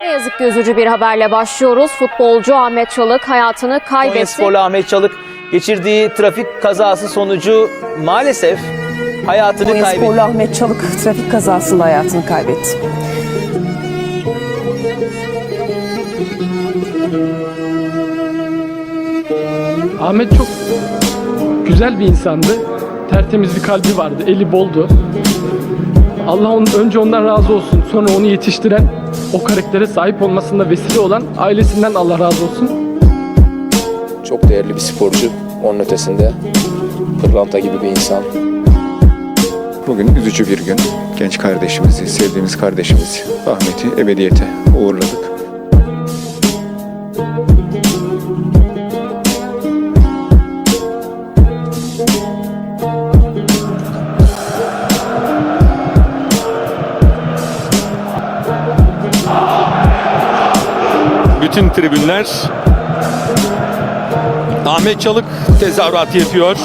Ne yazık ki üzücü bir haberle başlıyoruz. Futbolcu Ahmet Çalık hayatını kaybetti. Konyasporlu Ahmet Çalık geçirdiği trafik kazası sonucu maalesef hayatını Konya kaybetti. Sporlu Ahmet Çalık trafik kazasında hayatını kaybetti. Ahmet çok güzel bir insandı. Tertemiz bir kalbi vardı, eli boldu. Allah onun, önce ondan razı olsun. Sonra onu yetiştiren, o karaktere sahip olmasında vesile olan ailesinden Allah razı olsun. Çok değerli bir sporcu. Onun ötesinde pırlanta gibi bir insan. Bugün üzücü bir gün. Genç kardeşimizi, sevdiğimiz kardeşimizi Ahmet'i ebediyete uğurladık. Bütün tribünler Ahmet Çalık tezahürat yapıyor.